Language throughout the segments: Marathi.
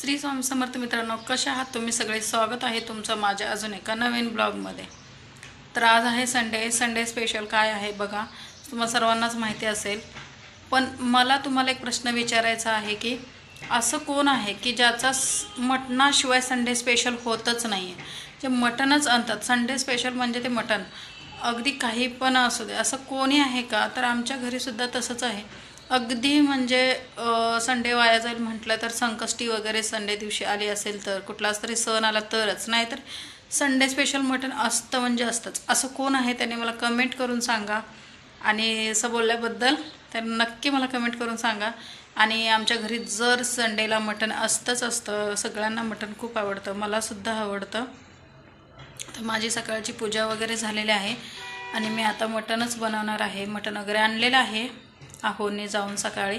श्री स्वामी समर्थ मित्रांनो कशा आहात तुम्ही सगळे? स्वागत आहे तुमचं माझ्या अजून एका नवीन ब्लॉगमध्ये. तर आज आहे संडे. संडे स्पेशल काय आहे बघा. तुम्हाला सर्वांनाच माहिती असेल. पण मला तुम्हाला एक प्रश्न विचारायचा आहे की असं कोण आहे की ज्याचा मटणाशिवाय संडे स्पेशल होतच नाही आहे जे मटणच आणतात. संडे स्पेशल म्हणजे ते मटण. अगदी काही पण असू दे. असं कोणी आहे का? तर आमच्या घरीसुद्धा तसंच आहे. अगदी म्हणजे संडे वाया जाईल म्हटलं तर संकष्टी वगैरे संडे दिवशी आली असेल तर कुठलाच तरी सण आला तरच. नाहीतर संडे स्पेशल मटण असतं म्हणजे असतंच. असं कोण आहे त्याने मला कमेंट करून सांगा. आणि असं बोलल्याबद्दल तर नक्की मला कमेंट करून सांगा. आणि आमच्या घरी जर संडेला मटण असतंच असतं सगळ्यांना मटण खूप आवडतं मलासुद्धा आवडतं. तर माझी सकाळची पूजा वगैरे झालेली आहे. आणि मी आता मटणच बनवणार आहे. मटण वगैरे आणलेलं आहे. आहोने जाऊन सकाळी.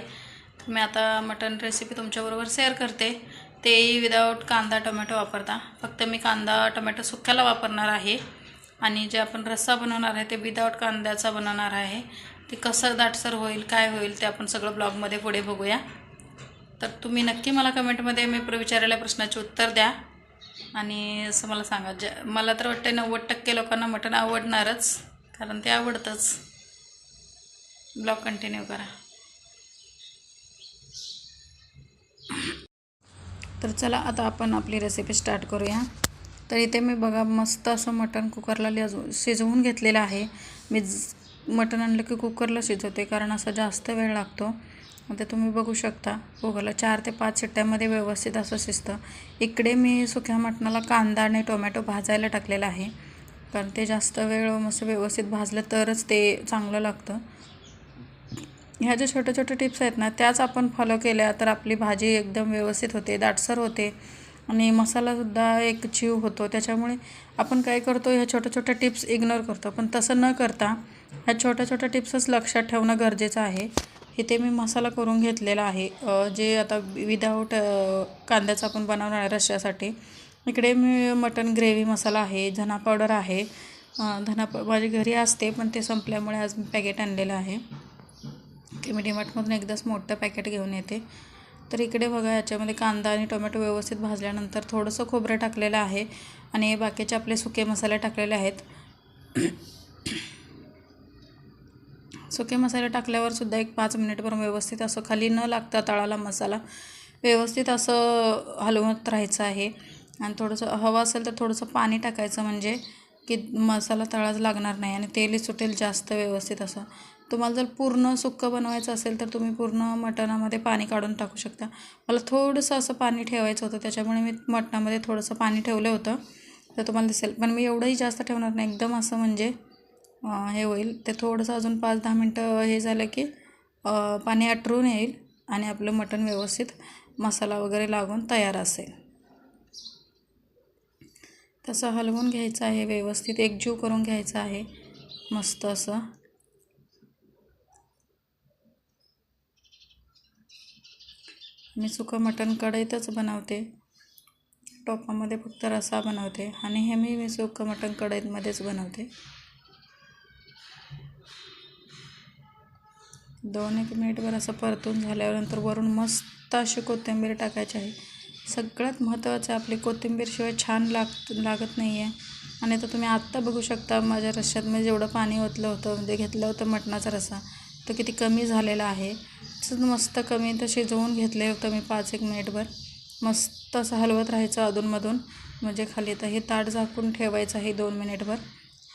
तर मी आता मटण रेसिपी तुमच्याबरोबर शेअर करते. तेही विदाऊट कांदा टोमॅटो वापरता. फक्त मी कांदा टोमॅटो सुक्याला वापरणार आहे. आणि जे आपण रस्सा बनवणार आहे ते विदाऊट कांद्याचा बनवणार आहे. ते कसं दाटसर होईल काय होईल ते आपण सगळं ब्लॉगमध्ये पुढे बघूया. तर तुम्ही नक्की मला कमेंटमध्ये मी प्र- विचारलेल्या प्रश्नाचे उत्तर द्या. आणि असं मला सांगा ज्या मला तर वाटतं नव्वद टक्के लोकांना मटण आवडणारच. कारण ते आवडतंच. ब्लॉग कंटिन्यू करा. तर चला आता आपण आपली रेसिपी स्टार्ट करूया. तर इथे मी बघा मस्त असं मटण कुकरला लिजू शिजवून घेतलेलं आहे. मी मटण आणलं की कुकरला शिजवते कारण असा जास्त वेळ लागतो. ते तुम्ही बघू शकता कुकरला चार ते पाच शिट्ट्यामध्ये व्यवस्थित असं शिजतं. इकडे मी सुक्या मटणाला कांदा आणि टोमॅटो भाजायला टाकलेला आहे. कारण ते जास्त वेळ मस्त व्यवस्थित भाजलं तरच ते चांगलं लागतं. ह्या ज्या छोट्या छोट्या टिप्स आहेत ना त्याच आपण फॉलो केल्या तर आपली भाजी एकदम व्यवस्थित होते दाटसर होते आणि मसालासुद्धा एक जीव होतो. त्याच्यामुळे आपण काय करतो ह्या छोट्या छोट्या टिप्स इग्नोर करतो. पण तसं न करता ह्या छोट्या छोट्या टिप्सच लक्षात ठेवणं गरजेचं आहे. इथे मी मसाला करून घेतलेला आहे. जे आता विदाऊट कांद्याचा आपण बनवणार आहे रश्यासाठी इकडे मी मटन ग्रेव्ही मसाला आहे धना पावडर आहे. धना प माझी घरी असते पण ते संपल्यामुळे आज मी पॅकेट आणलेलं आहे. ते मी डीमार्टमधून एकदाच मोठं पॅकेट घेऊन येते. तर इकडे बघा याच्यामध्ये कांदा आणि टोमॅटो व्यवस्थित भाजल्यानंतर थोडंसं खोबरं टाकलेलं आहे आणि हे बाकीचे आपले सुके मसाले टाकलेले आहेत. सुके मसाले टाकल्यावर सुद्धा एक पाच मिनिटभर व्यवस्थित असं खाली न लागता तळाला मसाला व्यवस्थित असं हलवत राहायचं आहे. आणि थोडंसं हवं असेल तर थोडंसं पाणी टाकायचं म्हणजे की मसाला तळाच लागणार नाही आणि तेलही सुटेल जास्त व्यवस्थित असं. तुम्हाला जर पूर्ण सुक्कं बनवायचं असेल तर तुम्ही पूर्ण मटणामध्ये पाणी काढून टाकू शकता. मला थोडंसं असं पाणी ठेवायचं होतं त्याच्यामुळे मी मटणामध्ये थोडंसं पाणी ठेवलं होतं. तर तुम्हाला दिसेल. पण मी एवढंही जास्त ठेवणार नाही. एकदम असं म्हणजे हे होईल. ते थोडंसं अजून पाच दहा मिनटं हे झालं की पाणी आटरून येईल आणि आपलं मटण व्यवस्थित मसाला वगैरे लागून तयार असेल. तसं हलवून घ्यायचं आहे. व्यवस्थित एकजीव करून घ्यायचं आहे. मस्त असं. मी सुकं मटण कढईतच बनवते. टोपामध्ये फक्त रसा बनवते आणि हे मी मी सुकं मटण कढईतमध्येच बनवते. दोन एक मिनिटभर असं परतून झाल्यावर नंतर वरून मस्त अशी कोथिंबीर टाकायची आहे. सगळ्यात महत्त्वाचं आहे आपली कोथिंबीरशिवाय छान लाग लागत नाही आहे आणि तर तुम्ही आत्ता बघू शकता माझ्या रश्श्यात मी जेवढं पाणी ओतलं होतं म्हणजे घेतलं होतं मटणाचा रसा तो किती कमी झालेला आहे. तसंच मस्त कमी तर शिजवून घेतले होतं मी पाच एक मिनिटभर. मस्त असं हलवत राहायचं अधूनमधून. म्हणजे खाली तर हे ताट झाकून ठेवायचं आहे दोन मिनिटभर.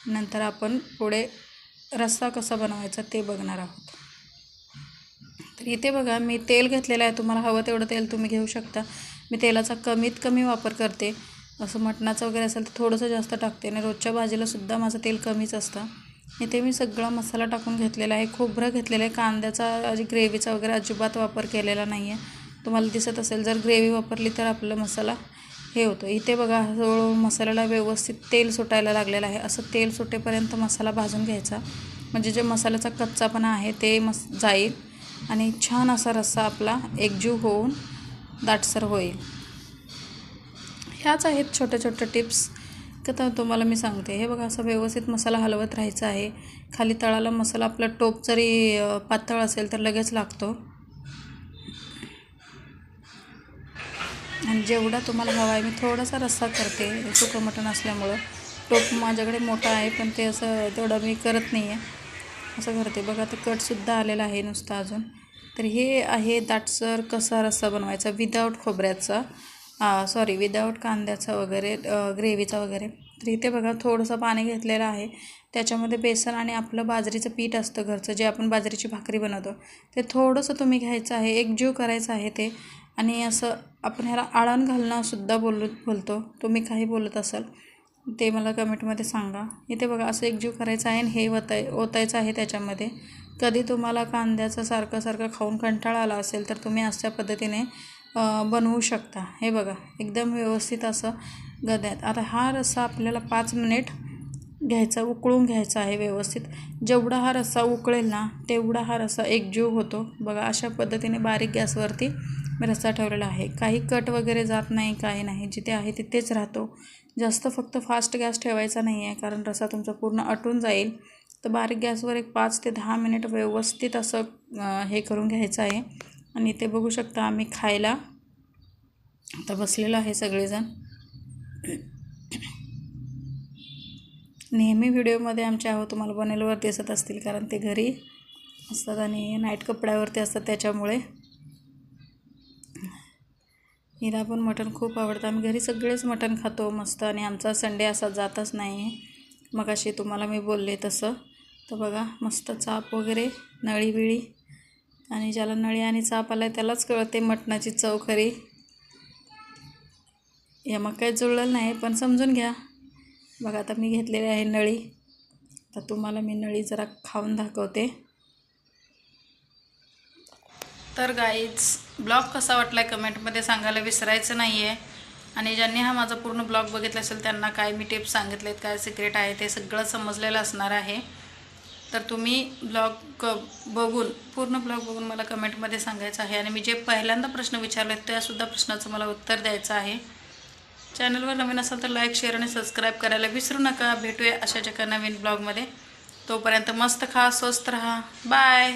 नंतर आपण पुढे रस्सा कसा बनवायचा ते बघणार आहोत. तर इथे बघा मी तेल घेतलेलं आहे. तुम्हाला हवं तेवढं तेल तुम्ही घेऊ शकता. मी तेलाचा कमीत कमी वापर करते. असं मटणाचं वगैरे असेल तर थोडंसं जास्त टाकते. आणि रोजच्या भाजीलासुद्धा माझं तेल कमीच असतं. इथे मी सगळा मसाला टाकून घेतलेला आहे. खोबरं घेतलेलं आहे. कांद्याचा जी ग्रेव्हीचा वगैरे अजिबात वापर केलेला नाही आहे तुम्हाला दिसत असेल जर ग्रेव्ही वापरली तर आपला मसाला हे होतं. इथे बघा हळूहळू मसाल्याला व्यवस्थित तेल सुटायला लागलेलं आहे. असं तेल सुटेपर्यंत मसाला भाजून घ्यायचा. म्हणजे जे मसाल्याचा कच्चापणा आहे ते मस जाईल आणि छान असा रस्सा आपला एकजीव होऊन दाटसर होईल. ह्याच आहेत छोट्या छोट्या टिप्स. का तर तुम्हाला मी सांगते. हे बघा असं व्यवस्थित मसाला हलवत राहायचा आहे. खाली तळाला मसाला आपला टोप जरी पातळ असेल तर लगेच लागतो. आणि जेवढा तुम्हाला हवा आहे मी थोडासा रस्सा करते सुकं मटण असल्यामुळं. टोप माझ्याकडे मोठा आहे पण ते असं तेवढं मी करत नाही आहे असं करते. बघा तर कटसुद्धा आलेला आहे नुसतं अजून. तर हे आहे दाटसर कसा रस्सा बनवायचा विदाऊट खोबऱ्याचा. सॉरी विदाऊट कांद्याचा वगैरे ग्रेव्हीचा वगैरे. तर इथे बघा थोडंसं पाणी घेतलेलं आहे. त्याच्यामध्ये बेसन आणि आपलं बाजरीचं पीठ असतं घरचं जे आपण बाजरीची भाकरी बनवतो. ते थोडंसं तुम्ही घ्यायचं आहे एकजीव करायचं आहे ते. आणि असं आपण ह्याला आळण घालणंसुद्धा बोलू बोलतो. तुम्ही काही बोलत असाल ते मला कमेंटमध्ये सांगा. इथे बघा असं एकजीव करायचं आहे आणि हे वताय ओतायचं आहे त्याच्यामध्ये. कधी तुम्हाला कांद्याचं सारखं सारखं खाऊन कंटाळा आला असेल तर तुम्ही अशा पद्धतीने बनवू शकता. हे बघा एकदम व्यवस्थित असं गद्यात. आता हा रस्सा आपल्याला पाच मिनिट घ्यायचा उकळून घ्यायचा आहे व्यवस्थित. जेवढा हा रस्सा उकळेल ना तेवढा हा रस्सा एकजीव होतो. बघा अशा पद्धतीने बारीक गॅसवरती मी रस्सा ठेवलेला आहे. काही कट वगैरे जात नाही काही नाही. जिथे आहे तिथेच राहतो. जास्त फक्त फास्ट गॅस ठेवायचा नाही आहे कारण रस्सा तुमचा पूर्ण अटून जाईल. तर बारीक गॅसवर एक पाच ते दहा मिनिट व्यवस्थित असं हे करून घ्यायचं आहे. आणि ते बघू शकता आम्ही खायला आता बसलेलो आहे सगळेजण. नेहमी व्हिडिओमध्ये आमच्या आहो तुम्हाला बनेलवर दिसत असतील कारण ते घरी असतात आणि नाईट कपड्यावरती असतात त्याच्यामुळे. हिला पण मटण खूप आवडतं. आम्ही घरी सगळेच मटण खातो मस्त आणि आमचा संडे असा जातच नाही मग अशी तुम्हाला मी बोलले तसं. तर बघा मस्त चाप वगैरे नळी बिळी आणि ज्याला नळी आणि चाप आला आहे त्यालाच कळते मटणाची चव खरी. या मग काही जुळलेलं नाही पण समजून घ्या. बघा आता मी घेतलेली आहे नळी. तर तुम्हाला मी नळी जरा खाऊन दाखवते. तर गाईज ब्लॉग कसा वाटला कमेंटमध्ये सांगायला विसरायचं नाही आहे आणि ज्यांनी हा माझा पूर्ण ब्लॉग बघितला असेल त्यांना काय मी टिप्स सांगितलेत काय सिक्रेट आहे ते सगळं समजलेलं असणार आहे. तर तुम्ही ब्लॉग क बघून पूर्ण ब्लॉग बघून मला कमेंटमध्ये सांगायचं आहे. आणि मी जे पहिल्यांदा प्रश्न विचारले त्यासुद्धा प्रश्नाचं मला उत्तर द्यायचं आहे. चॅनलवर नवीन असाल तर लाईक शेअर आणि सबस्क्राईब करायला विसरू नका. भेटूया अशाच एका नवीन ब्लॉगमध्ये तोपर्यंत मस्त खा स्वस्त राहा. बाय